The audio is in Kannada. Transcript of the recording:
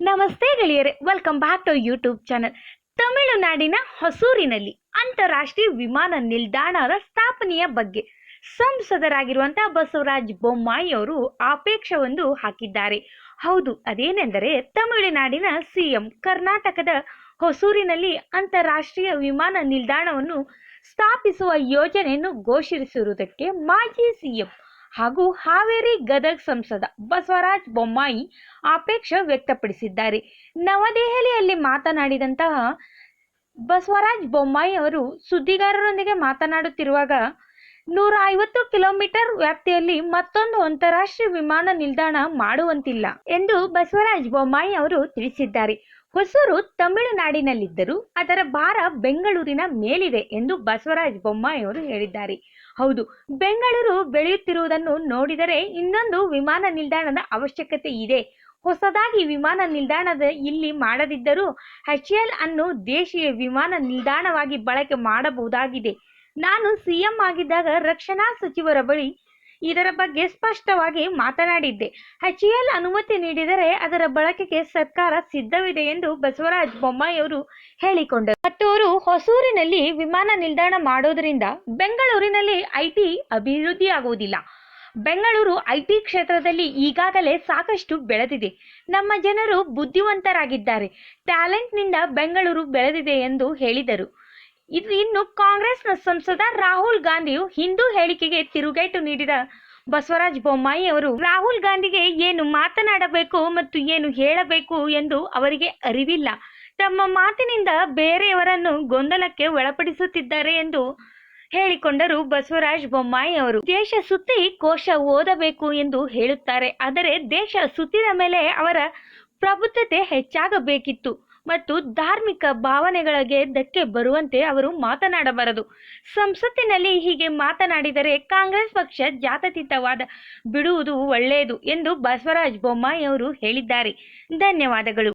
ನಮಸ್ತೆ ಗೆಳೆಯರೆ welcome back to YouTube channel ತಮಿಳುನಾಡಿನ ಹೊಸೂರಿನಲ್ಲಿ ಅಂತಾರಾಷ್ಟ್ರೀಯ ವಿಮಾನ ನಿಲ್ದಾಣದ ಸ್ಥಾಪನೆಯ ಬಗ್ಗೆ ಸಂಸದರಾಗಿರುವಂತಹ ಬಸವರಾಜ್ ಬೊಮ್ಮಾಯಿ ಅವರು ಆಪೇಕ್ಷವೊಂದು ಹಾಕಿದ್ದಾರೆ. ಹೌದು, ಅದೇನೆಂದರೆ ತಮಿಳುನಾಡಿನ ಸಿಎಂ ಕರ್ನಾಟಕದ ಹೊಸೂರಿನಲ್ಲಿ ಅಂತಾರಾಷ್ಟ್ರೀಯ ವಿಮಾನ ನಿಲ್ದಾಣವನ್ನು ಸ್ಥಾಪಿಸುವ ಯೋಜನೆಯನ್ನು ಘೋಷಿಸಿರುವುದಕ್ಕೆ ಮಾಜಿ ಸಿಎಂ ಹಾಗೂ ಹಾವೇರಿ ಗದಗ್ ಸಂಸದ ಬಸವರಾಜ ಬೊಮ್ಮಾಯಿ ಆಪೇಕ್ಷ ವ್ಯಕ್ತಪಡಿಸಿದ್ದಾರೆ. ನವದೆಹಲಿಯಲ್ಲಿ ಮಾತನಾಡಿದಂತಹ ಬಸವರಾಜ ಬೊಮ್ಮಾಯಿ ಅವರು ಸುದ್ದಿಗಾರರೊಂದಿಗೆ ಮಾತನಾಡುತ್ತಿರುವಾಗ ನೂರ ಐವತ್ತು ಕಿಲೋಮೀಟರ್ ವ್ಯಾಪ್ತಿಯಲ್ಲಿ ಮತ್ತೊಂದು ಅಂತಾರಾಷ್ಟ್ರೀಯ ವಿಮಾನ ನಿಲ್ದಾಣ ಮಾಡುವಂತಿಲ್ಲ ಎಂದು ಬಸವರಾಜ ಬೊಮ್ಮಾಯಿ ಅವರು ತಿಳಿಸಿದ್ದಾರೆ. ಹೊಸೂರು ತಮಿಳುನಾಡಿನಲ್ಲಿದ್ದರೂ ಅದರ ಭಾರ ಬೆಂಗಳೂರಿನ ಮೇಲಿದೆ ಎಂದು ಬಸವರಾಜ ಬೊಮ್ಮಾಯಿಯವರು ಹೇಳಿದ್ದಾರೆ. ಹೌದು, ಬೆಂಗಳೂರು ಬೆಳೆಯುತ್ತಿರುವುದನ್ನು ನೋಡಿದರೆ ಇನ್ನೊಂದು ವಿಮಾನ ನಿಲ್ದಾಣದ ಅವಶ್ಯಕತೆ ಇದೆ. ಹೊಸದಾಗಿ ವಿಮಾನ ನಿಲ್ದಾಣದ ಇಲ್ಲಿ ಮಾಡದಿದ್ದರೂ ಎಚ್ ಎಲ್ ಅನ್ನು ದೇಶೀಯ ವಿಮಾನ ನಿಲ್ದಾಣವಾಗಿ ಬಳಕೆ ಮಾಡಬಹುದಾಗಿದೆ. ನಾನು ಸಿಎಂ ಆಗಿದ್ದಾಗ ರಕ್ಷಣಾ ಸಚಿವರ ಬಳಿ ಇದರ ಬಗ್ಗೆ ಸ್ಪಷ್ಟವಾಗಿ ಮಾತನಾಡಿದ್ದೆ. ಎಚ್ ಅನುಮತಿ ನೀಡಿದರೆ ಅದರ ಬಳಕೆಗೆ ಸರ್ಕಾರ ಸಿದ್ಧವಿದೆ ಎಂದು ಬಸವರಾಜ ಬೊಮ್ಮಾಯಿ ಅವರು ಹೇಳಿಕೊಂಡರು. ಮತ್ತು ಅವರು ಹೊಸೂರಿನಲ್ಲಿ ವಿಮಾನ ನಿಲ್ದಾಣ ಮಾಡೋದರಿಂದ ಬೆಂಗಳೂರಿನಲ್ಲಿ ಐಟಿ ಅಭಿವೃದ್ಧಿಯಾಗುವುದಿಲ್ಲ. ಬೆಂಗಳೂರು ಐಟಿ ಕ್ಷೇತ್ರದಲ್ಲಿ ಈಗಾಗಲೇ ಸಾಕಷ್ಟು ಬೆಳೆದಿದೆ. ನಮ್ಮ ಜನರು ಬುದ್ಧಿವಂತರಾಗಿದ್ದಾರೆ. ಟ್ಯಾಲೆಂಟ್ನಿಂದ ಬೆಂಗಳೂರು ಬೆಳೆದಿದೆ ಎಂದು ಹೇಳಿದರು. ಇದು ಇನ್ನು ಕಾಂಗ್ರೆಸ್ನ ಸಂಸದ ರಾಹುಲ್ ಗಾಂಧಿಯು ಹಿಂದೂ ಹೇಳಿಕೆಗೆ ತಿರುಗೇಟು ನೀಡಿದ ಬಸವರಾಜ ಬೊಮ್ಮಾಯಿ ಅವರು. ರಾಹುಲ್ ಗಾಂಧಿಗೆ ಏನು ಮಾತನಾಡಬೇಕು ಮತ್ತು ಏನು ಹೇಳಬೇಕು ಎಂದು ಅವರಿಗೆ ಅರಿವಿಲ್ಲ. ತಮ್ಮ ಮಾತಿನಿಂದ ಬೇರೆಯವರನ್ನು ಗೊಂದಲಕ್ಕೆ ಒಳಪಡಿಸುತ್ತಿದ್ದಾರೆ ಎಂದು ಹೇಳಿಕೊಂಡರು ಬಸವರಾಜ ಬೊಮ್ಮಾಯಿ ಅವರು. ದೇಶ ಸುತ್ತಿ ಕೋಶ ಓದಬೇಕು ಎಂದು ಹೇಳುತ್ತಾರೆ. ಆದರೆ ದೇಶ ಸುತ್ತಿದ ಮೇಲೆ ಅವರ ಪ್ರಬುದ್ಧತೆ ಹೆಚ್ಚಾಗಬೇಕಿತ್ತು. ಮತ್ತು ಧಾರ್ಮಿಕ ಭಾವನೆಗಳಿಗೆ ಧಕ್ಕೆ ಬರುವಂತೆ ಅವರು ಮಾತನಾಡಬಾರದು. ಸಂಸತ್ತಿನಲ್ಲಿ ಹೀಗೆ ಮಾತನಾಡಿದರೆ ಕಾಂಗ್ರೆಸ್ ಪಕ್ಷ ಜಾತತೀತವಾದ ಬಿಡುವುದು ಒಳ್ಳೆಯದು ಎಂದು ಬಸವರಾಜ ಬೊಮ್ಮಾಯಿ ಅವರು ಹೇಳಿದ್ದಾರೆ. ಧನ್ಯವಾದಗಳು.